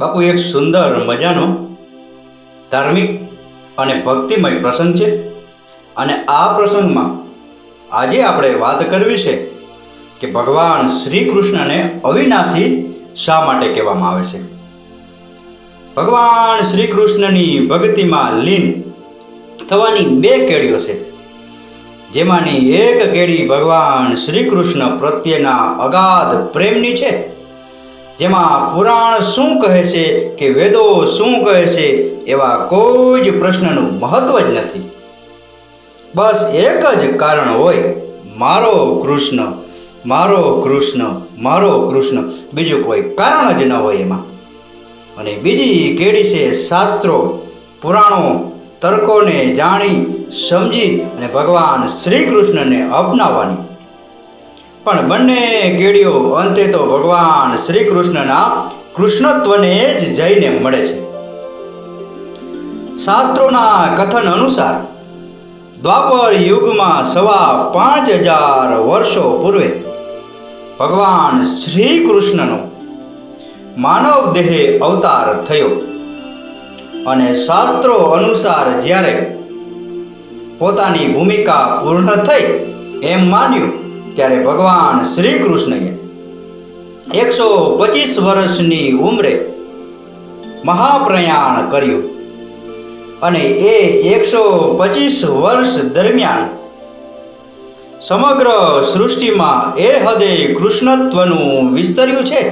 બાપુ, એક સુંદર મજાનો ધાર્મિક અને ભક્તિમય પ્રસંગ છે અને આ પ્રસંગમાં આજે આપણે વાત કરવી છે કે ભગવાન શ્રી કૃષ્ણને અવિનાશી શા માટે કહેવામાં આવે છે? ભગવાન શ્રી કૃષ્ણની ભક્તિમાં લીન થવાની બે કેડીઓ છે. જેમાંની એક કેડી ભગવાન શ્રી કૃષ્ણ પ્રત્યેના અગાધ પ્રેમની છે જેમાં પુરાણ શું કહે છે કે વેદો શું કહે છે એવા કોઈ જ પ્રશ્નનું મહત્વ જ નથી. બસ એક જ કારણ હોય, મારો કૃષ્ણ મારો કૃષ્ણ મારો કૃષ્ણ, બીજું કોઈ કારણ જ ન હોય એમાં. અને બીજી કેડી છે શાસ્ત્રો, પુરાણો, તર્કોને જાણી, સમજી અને ભગવાન શ્રી કૃષ્ણને અપનાવવાની. પણ બંને કેડીઓ અંતે તો ભગવાન શ્રી કૃષ્ણના કૃષ્ણત્વને જ જઈને મળે છે. શાસ્ત્રોના કથન અનુસાર દ્વાપર યુગમાં સવા પાંચ હજાર વર્ષો પૂર્વે ભગવાન શ્રી કૃષ્ણનો માનવ દેહે અવતાર થયો અને શાસ્ત્રો અનુસાર જ્યારે પોતાની ભૂમિકા પૂર્ણ થઈ એમ માન્યું ત્યારે ભગવાન શ્રી કૃષ્ણએ એકસો પચીસ વર્ષની ઉંમરે મહાપ્રયાણ કર્યું અને એ એકસો પચીસ વર્ષ દરમિયાન સમગ્ર સૃષ્ટિમાં એ હદે કૃષ્ણત્વનું વિસ્તર્યું છે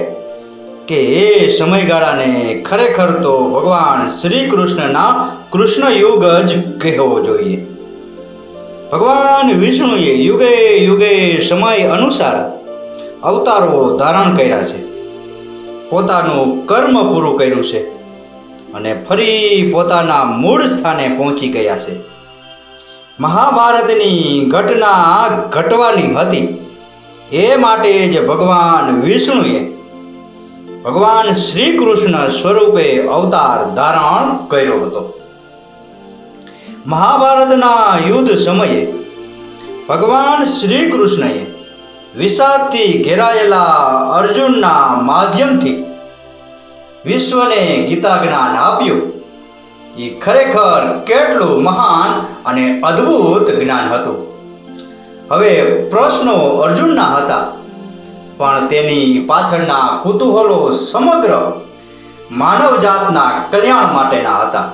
કે એ સમયગાળાને ખરેખર તો ભગવાન શ્રી કૃષ્ણના કૃષ્ણયુગ જ કહેવો જોઈએ. ભગવાન વિષ્ણુએ યુગે યુગે સમય અનુસાર અવતારો ધારણ કર્યા છે. પોતાનું કર્મ પૂરું કર્યું છે અને ફરી પોતાના મૂળ સ્થાને પહોંચી ગયા છે. મહાભારતની ઘટના ઘટવાની હતી. એ માટે જ ભગવાન વિષ્ણુએ ભગવાન શ્રી કૃષ્ણ સ્વરૂપે અવતાર ધારણ કર્યો હતો. મહાભારતના યુદ્ધ સમયે ભગવાન શ્રી કૃષ્ણએ વિષાદથી ઘેરાયેલા અર્જુનના માધ્યમથી વિશ્વને ગીતા જ્ઞાન આપ્યું. એ ખરેખર કેટલું મહાન અને અદ્ભુત જ્ઞાન હતું. હવે પ્રશ્નો અર્જુનના હતા, પણ તેની પાછળના કુતૂહલો સમગ્ર માનવજાતના કલ્યાણ માટેના હતા.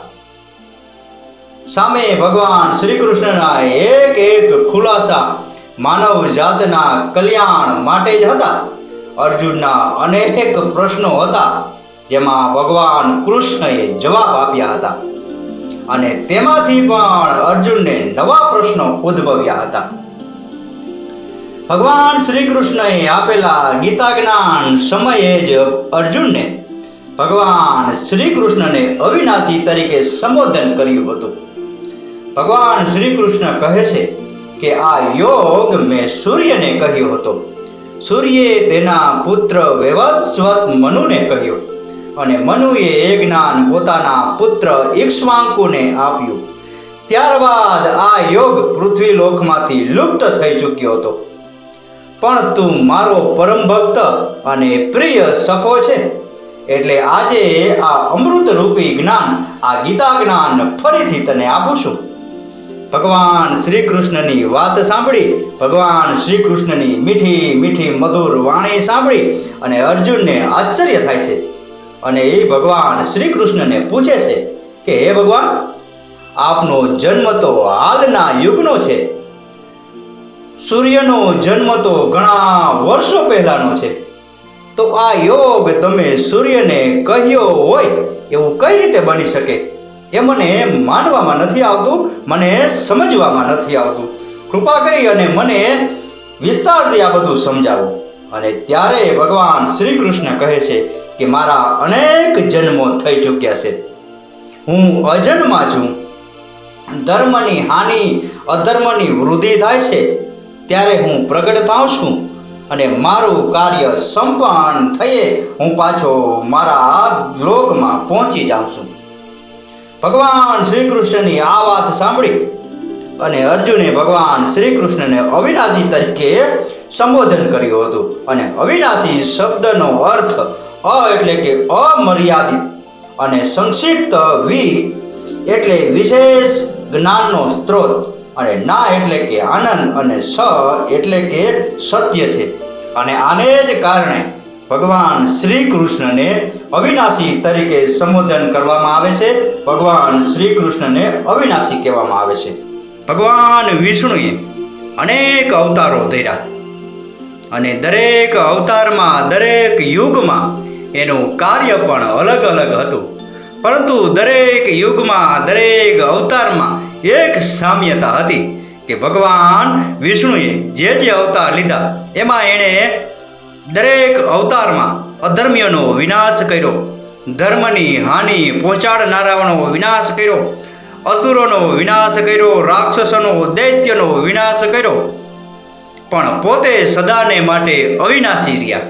સામે ભગવાન શ્રી કૃષ્ણના એક એક ખુલાસા માનવ જાતના કલ્યાણ માટે જ હતા. અર્જુનના અનેક પ્રશ્નો હતા, જેમાં ભગવાન કૃષ્ણએ જવાબ આપ્યા હતા. અને તેમાંથી પણ અર્જુનને નવા પ્રશ્નો ઉદ્ભવ્યા હતા. ભગવાન શ્રી કૃષ્ણએ આપેલા ગીતા જ્ઞાન સમયે જ અર્જુનને ભગવાન શ્રી કૃષ્ણને અવિનાશી તરીકે સંબોધન કર્યું હતું. ભગવાન શ્રી કૃષ્ણ કહે છે કે આ યોગ મેં સૂર્યને કહ્યો હતો. સૂર્યે તેના પુત્ર વૈવસ્વત મનુને કહ્યું અને મનુએ એ જ્ઞાન પોતાના પુત્ર ઈક્ષ્વાંકુને આપ્યું. ત્યારબાદ આ યોગ પૃથ્વી લોકમાંથી લુપ્ત થઈ ચૂક્યો હતો. પણ તું મારો પરમ ભક્ત અને પ્રિય સખો છે, એટલે આજે આ અમૃત રૂપી જ્ઞાન, આ ગીતા જ્ઞાન ફરીથી તને આપું છું. ભગવાન શ્રી કૃષ્ણની વાત સાંભળી, ભગવાન શ્રી કૃષ્ણની મીઠી મીઠી મધુર વાણી સાંભળી અને અર્જુનને આશ્ચર્ય થાય છે. અને એ ભગવાન શ્રી કૃષ્ણને પૂછે છે કે, હે ભગવાન, આપનો જન્મ તો હાલના યુગનો છે. સૂર્યનો જન્મ તો ઘણા વર્ષો પહેલાનો છે. તો આ યોગ તમે સૂર્યને કહ્યો હોય, એવું કઈ રીતે બની શકે? એ મને માનવામાં નથી આવતું, મને સમજવામાં નથી આવતું. કૃપા કરી અને મને વિસ્તારથી આ બધું સમજાવો. અને ત્યારે ભગવાન શ્રી કૃષ્ણ કહે છે કે મારા અનેક જન્મો થઈ ચૂક્યા છે. હું અજન્મા છું. ધર્મની હાનિ, અધર્મની વૃદ્ધિ થાય છે. ત્યારે હું પ્રગટ થાઉં છું અને મારું કાર્ય સંપન્ન થયે હું પાછો મારા લોકમાં પહોંચી જાઉં છું. ભગવાન શ્રી કૃષ્ણની આ વાત સાંભળી અને અર્જુને ભગવાન શ્રી કૃષ્ણને અવિનાશી તરીકે સંબોધન કર્યું હતું. અને અવિનાશી શબ્દનો અર્થ અ એટલે કે અમર્યાદિત અને સંક્ષિપ્ત વી એટલે વિશેષ જ્ઞાનનો સ્ત્રોત અને ના એટલે કે આનંદ અને સ એટલે કે સત્ય છે. અને આને જ કારણે ભગવાન શ્રી કૃષ્ણને અવિનાશી તરીકે સંબોધન કરવામાં આવે છે. ભગવાન શ્રી કૃષ્ણને અવિનાશી કહેવામાં આવે છે. ભગવાન વિષ્ણુએ અનેક અવતારો ધર્યા અને દરેક અવતારમાં, દરેક યુગમાં એનું કાર્ય પણ અલગ અલગ હતું. પરંતુ દરેક યુગમાં, દરેક અવતારમાં એક સામ્યતા હતી કે ભગવાન વિષ્ણુએ જે જે અવતાર લીધા, એમાં એણે દરેક અવતારમાં અધર્મીઓનો વિનાશ કર્યો. ધર્મની હાનિ પહોંચાડનારાઓનો વિનાશ કર્યો. અસુરોનો વિનાશ કર્યો. રાક્ષસોનો, દૈત્યનો વિનાશ કર્યો. પણ પોતે સદાને માટે અવિનાશી રહ્યા.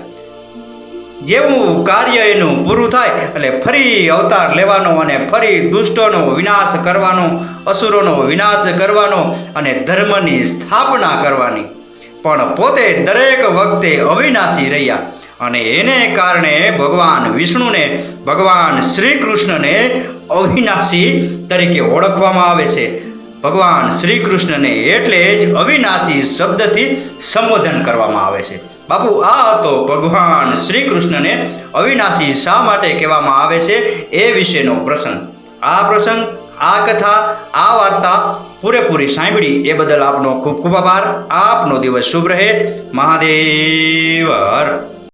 જેવું કાર્ય એનું પૂરું થાય, એટલે ફરી અવતાર લેવાનો અને ફરી દુષ્ટોનો વિનાશ કરવાનો, અસુરોનો વિનાશ કરવાનો અને ધર્મની સ્થાપના કરવાની. પણ પોતે દરેક વખતે અવિનાશી રહ્યા અને એને કારણે ભગવાન વિષ્ણુને, ભગવાન શ્રી કૃષ્ણને અવિનાશી તરીકે ઓળખવામાં આવે છે. ભગવાન શ્રી કૃષ્ણને એટલે જ અવિનાશી શબ્દથી સંબોધન કરવામાં આવે છે. બાપુ, આ હતો ભગવાન શ્રી કૃષ્ણને અવિનાશી શા માટે કહેવામાં આવે છે એ વિશેનો પ્રસંગ. આ પ્રસંગ, આ કથા, આ વાર્તા પૂરેપૂરી સાંભળી એ બદલ આપનો ખૂબ ખૂબ આભાર. આપનો દિવસ શુભ રહે. મહાદેવ.